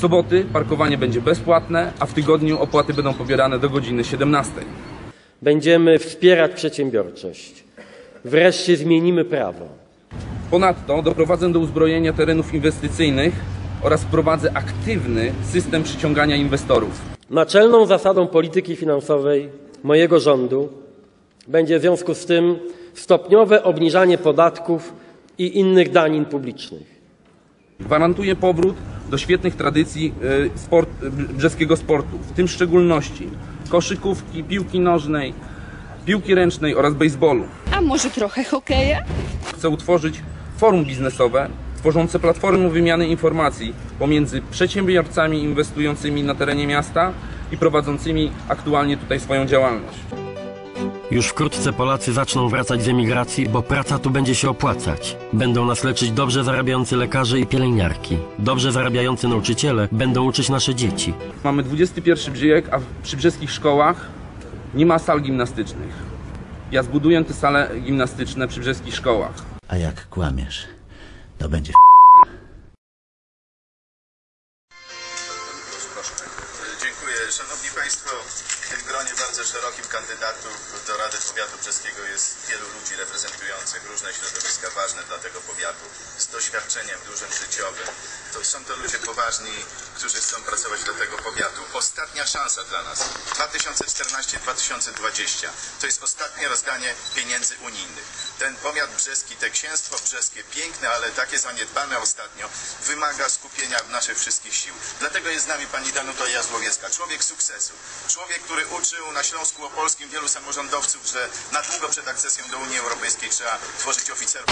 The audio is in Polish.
W soboty parkowanie będzie bezpłatne, a w tygodniu opłaty będą pobierane do godziny 17. Będziemy wspierać przedsiębiorczość. Wreszcie zmienimy prawo. Ponadto doprowadzę do uzbrojenia terenów inwestycyjnych oraz wprowadzę aktywny system przyciągania inwestorów. Naczelną zasadą polityki finansowej mojego rządu będzie w związku z tym stopniowe obniżanie podatków i innych danin publicznych. Gwarantuję powrót do świetnych tradycji y, sport, y, brzeskiego sportu, w tym w szczególności koszykówki, piłki nożnej, piłki ręcznej oraz baseballu. A może trochę hokeja? Chcę utworzyć forum biznesowe tworzące platformy wymiany informacji pomiędzy przedsiębiorcami inwestującymi na terenie miasta i prowadzącymi aktualnie tutaj swoją działalność. Już wkrótce Polacy zaczną wracać z emigracji, bo praca tu będzie się opłacać. Będą nas leczyć dobrze zarabiający lekarze i pielęgniarki. Dobrze zarabiający nauczyciele będą uczyć nasze dzieci. Mamy XXI wiek, a w przybrzeskich szkołach nie ma sal gimnastycznych. Ja zbuduję te sale gimnastyczne przy brzeskich szkołach. A jak kłamiesz, to będzie Dziękuję. Szanowni Państwo, w tym gronie bardzo szerokim kandydatów do Rady Powiatu Brzeskiego jest wielu ludzi reprezentujących różne środowiska ważne dla tego powiatu, z doświadczeniem dużym życiowym. Są to ludzie poważni, którzy chcą pracować dla tego powiatu. Ostatnia szansa dla nas 2014-2020 to jest ostatnie rozdanie pieniędzy unijnych. Ten powiat brzeski, te księstwo brzeskie, piękne, ale takie zaniedbane ostatnio, wymaga skupienia naszych wszystkich sił. Dlatego jest z nami pani Danuta Jazłowiecka, człowiek sukcesu. Człowiek, który uczył na Śląsku Opolskim wielu samorządowców, że na długo przed akcesją do Unii Europejskiej trzeba tworzyć oficerów.